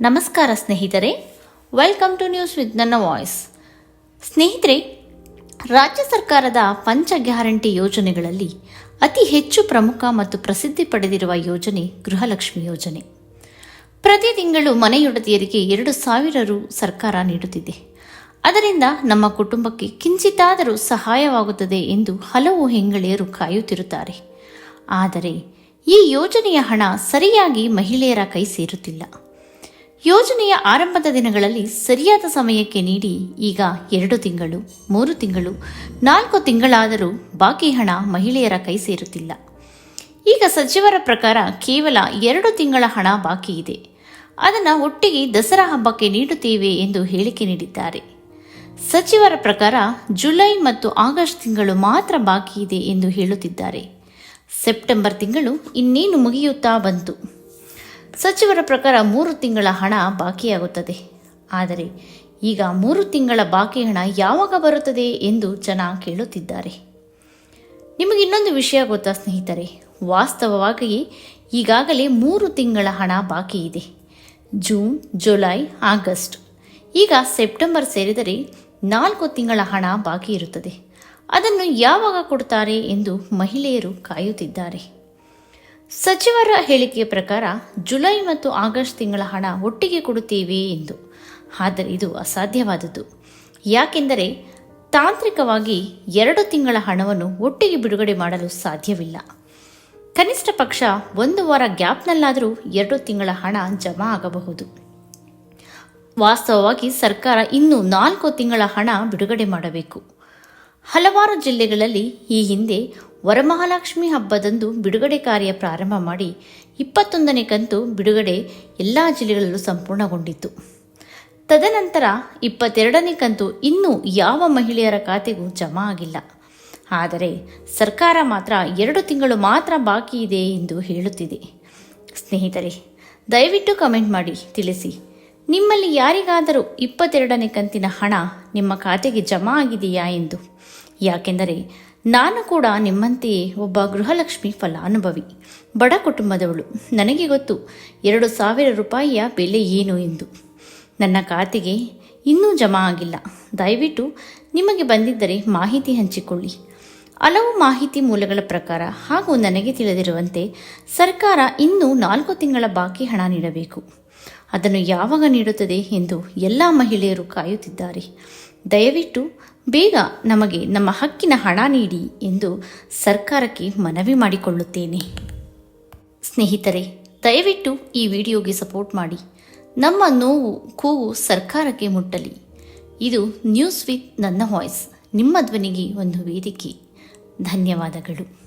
ನಮಸ್ಕಾರ ಸ್ನೇಹಿತರೆ welcome to news with ನನ್ನ ವಾಯ್ಸ್ ಸ್ನೇಹಿತರೆ, ರಾಜ್ಯ ಸರ್ಕಾರದ ಪಂಚ ಗ್ಯಾರಂಟಿ ಯೋಜನೆಗಳಲ್ಲಿ ಅತಿ ಹೆಚ್ಚು ಪ್ರಮುಖ ಮತ್ತು ಪ್ರಸಿದ್ಧಿ ಪಡೆದಿರುವ ಯೋಜನೆ ಗೃಹಲಕ್ಷ್ಮಿ ಯೋಜನೆ. ಪ್ರತಿ ತಿಂಗಳು ಮನೆಯೊಡತಿಯರಿಗೆ ಎರಡು ಸಾವಿರ ರು ಸರ್ಕಾರ ನೀಡುತ್ತಿದೆ. ಅದರಿಂದ ನಮ್ಮ ಕುಟುಂಬಕ್ಕೆ ಕಿಂಚಿತ್ತಾದರೂ ಸಹಾಯವಾಗುತ್ತದೆ ಎಂದು ಹಲವು ಹೆಂಗಳೆಯರು ಕಾಯುತ್ತಿರುತ್ತಾರೆ. ಆದರೆ, ಈ ಯೋಜನೆಯ ಹಣ ಸರಿಯಾಗಿ ಮಹಿಳೆಯರ ಕೈ ಸೇರುತ್ತಿಲ್ಲ. ಯೋಜನೆಯ ಆರಂಭದ ದಿನಗಳಲ್ಲಿ ಸರಿಯಾದ ಸಮಯಕ್ಕೆ ನೀಡಿ ಈಗ ಎರಡು ತಿಂಗಳು, ಮೂರು ತಿಂಗಳು, ನಾಲ್ಕು ತಿಂಗಳಾದರೂ ಬಾಕಿ ಹಣ ಮಹಿಳೆಯರ ಕೈ ಸೇರುತ್ತಿಲ್ಲ. ಈಗ ಸಚಿವರ ಪ್ರಕಾರ ಕೇವಲ ಎರಡು ತಿಂಗಳ ಹಣ ಬಾಕಿ ಇದೆ. ಅದನ್ನು ಒಟ್ಟಿಗೆ ದಸರಾ ಹಬ್ಬಕ್ಕೆ ನೀಡುತ್ತೇವೆ ಎಂದು ಹೇಳಿಕೆ ನೀಡಿದ್ದಾರೆ. ಸಚಿವರ ಪ್ರಕಾರ ಜುಲೈ ಮತ್ತು ಆಗಸ್ಟ್ ತಿಂಗಳು ಮಾತ್ರ ಬಾಕಿ ಇದೆ ಎಂದು ಹೇಳುತ್ತಿದ್ದಾರೆ. ಸೆಪ್ಟೆಂಬರ್ ತಿಂಗಳು ಇನ್ನೇನು ಮುಗಿಯುತ್ತಾ ಬಂತು? ಸಚಿವರ ಪ್ರಕಾರ ಮೂರು ತಿಂಗಳ ಹಣ ಬಾಕಿಯಾಗುತ್ತದೆ. ಆದರೆ ಈಗ ಮೂರು ತಿಂಗಳ ಬಾಕಿ ಹಣ ಯಾವಾಗ ಬರುತ್ತದೆ ಎಂದು ಜನ ಕೇಳುತ್ತಿದ್ದಾರೆ. ನಿಮಗೆ ಇನ್ನೊಂದು ವಿಷಯ ಗೊತ್ತಾ ಸ್ನೇಹಿತರೆ ವಾಸ್ತವವಾಗಿ ಈಗಾಗಲೇ ಮೂರು ತಿಂಗಳ ಹಣ ಬಾಕಿ ಇದೆ. June, July, August. ಈಗ ಸೆಪ್ಟೆಂಬರ್ ಸೇರಿದರೆ ನಾಲ್ಕು ತಿಂಗಳ ಹಣ ಬಾಕಿ ಇರುತ್ತದೆ. ಅದನ್ನು ಯಾವಾಗ ಕೊಡ್ತಾರೆ ಎಂದು ಮಹಿಳೆಯರು ಕಾಯುತ್ತಿದ್ದಾರೆ. ಸಚಿವರ ಹೇಳಿಕೆಯ ಪ್ರಕಾರ ಜುಲೈ ಮತ್ತು ಆಗಸ್ಟ್ ತಿಂಗಳ ಹಣ ಒಟ್ಟಿಗೆ ಕೊಡುತ್ತೇವೆ ಎಂದು. ಆದರೆ ಇದು ಅಸಾಧ್ಯವಾದದ್ದು. ಯಾಕೆಂದರೆ ತಾಂತ್ರಿಕವಾಗಿ ಎರಡು ತಿಂಗಳ ಹಣವನ್ನು ಒಟ್ಟಿಗೆ ಬಿಡುಗಡೆ ಮಾಡಲು ಸಾಧ್ಯವಿಲ್ಲ. ಕನಿಷ್ಠ ಪಕ್ಷ ಒಂದು ವಾರ ಗ್ಯಾಪ್ನಲ್ಲಾದರೂ ಎರಡು ತಿಂಗಳ ಹಣ ಜಮಾ ಆಗಬಹುದು. ವಾಸ್ತವವಾಗಿ ಸರ್ಕಾರ ಇನ್ನೂ ನಾಲ್ಕು ತಿಂಗಳ ಹಣ ಬಿಡುಗಡೆ ಮಾಡಬೇಕು. ಹಲವಾರು ಜಿಲ್ಲೆಗಳಲ್ಲಿ ಈ ಹಿಂದೆ ವರಮಹಾಲಕ್ಷ್ಮಿ ಹಬ್ಬದಂದು ಬಿಡುಗಡೆ ಕಾರ್ಯ ಪ್ರಾರಂಭ ಮಾಡಿ ಇಪ್ಪತ್ತೊಂದನೇ ಕಂತು ಬಿಡುಗಡೆ ಎಲ್ಲ ಜಿಲ್ಲೆಗಳಲ್ಲೂ ಸಂಪೂರ್ಣಗೊಂಡಿತ್ತು. ತದನಂತರ ಇಪ್ಪತ್ತೆರಡನೇ ಕಂತು ಇನ್ನೂ ಯಾವ ಮಹಿಳೆಯರ ಖಾತೆಗೂ ಜಮಾ ಆಗಿಲ್ಲ. ಆದರೆ ಸರ್ಕಾರ ಮಾತ್ರ ಎರಡು ತಿಂಗಳು ಮಾತ್ರ ಬಾಕಿ ಇದೆ ಎಂದು ಹೇಳುತ್ತಿದೆ. ಸ್ನೇಹಿತರೆ, ದಯವಿಟ್ಟು ಕಮೆಂಟ್ ಮಾಡಿ, ತಿಳಿಸಿ. ನಿಮ್ಮಲ್ಲಿ ಯಾರಿಗಾದರೂ ಇಪ್ಪತ್ತೆರಡನೇ ಕಂತಿನ ಹಣ ನಿಮ್ಮ ಖಾತೆಗೆ ಜಮಾ ಆಗಿದೆಯಾ ಎಂದು? ಯಾಕೆಂದರೆ ನಾನು ಕೂಡ ನಿಮ್ಮಂತೆಯೇ ಒಬ್ಬ ಗೃಹಲಕ್ಷ್ಮಿ ಫಲಾನುಭವಿ ಬಡ ಕುಟುಂಬದವಳು. ನನಗೆ ಗೊತ್ತು, ಎರಡು ಸಾವಿರ ರೂಪಾಯಿಯ ಬೆಲೆ ಏನು ಎಂದು. ನನ್ನ ಖಾತೆಗೆ ಇನ್ನೂ ಜಮಾ ಆಗಿಲ್ಲ. ದಯವಿಟ್ಟು ನಿಮಗೆ ಬಂದಿದ್ದರೆ ಮಾಹಿತಿ ಹಂಚಿಕೊಳ್ಳಿ. ಹಲವು ಮಾಹಿತಿ ಮೂಲಗಳ ಪ್ರಕಾರ ಹಾಗೂ ನನಗೆ ತಿಳಿದಿರುವಂತೆ ಸರ್ಕಾರ ಇನ್ನೂ ನಾಲ್ಕು ತಿಂಗಳ ಬಾಕಿ ಹಣ ನೀಡಬೇಕು. ಅದನ್ನು ಯಾವಾಗ ನೀಡುತ್ತದೆ ಎಂದು ಎಲ್ಲ ಮಹಿಳೆಯರು ಕಾಯುತ್ತಿದ್ದಾರೆ. ದಯವಿಟ್ಟು ಬೇಗ ನಮಗೆ ನಮ್ಮ ಹಕ್ಕಿನ ಹಣ ನೀಡಿ ಎಂದು ಸರ್ಕಾರಕ್ಕೆ ಮನವಿ ಮಾಡಿಕೊಳ್ಳುತ್ತೇನೆ. ಸ್ನೇಹಿತರೆ, ದಯವಿಟ್ಟು ಈ ವಿಡಿಯೋಗೆ ಸಪೋರ್ಟ್ ಮಾಡಿ. ನಮ್ಮ ನೋವು, ಕೂಗು ಸರ್ಕಾರಕ್ಕೆ ಮುಟ್ಟಲಿ. ಇದು ನ್ಯೂಸ್ ವಿತ್ ನನ್ನ ವಾಯ್ಸ್. ನಿಮ್ಮ ಧ್ವನಿಗೆ ಒಂದು ವೇದಿಕೆ. ಧನ್ಯವಾದಗಳು.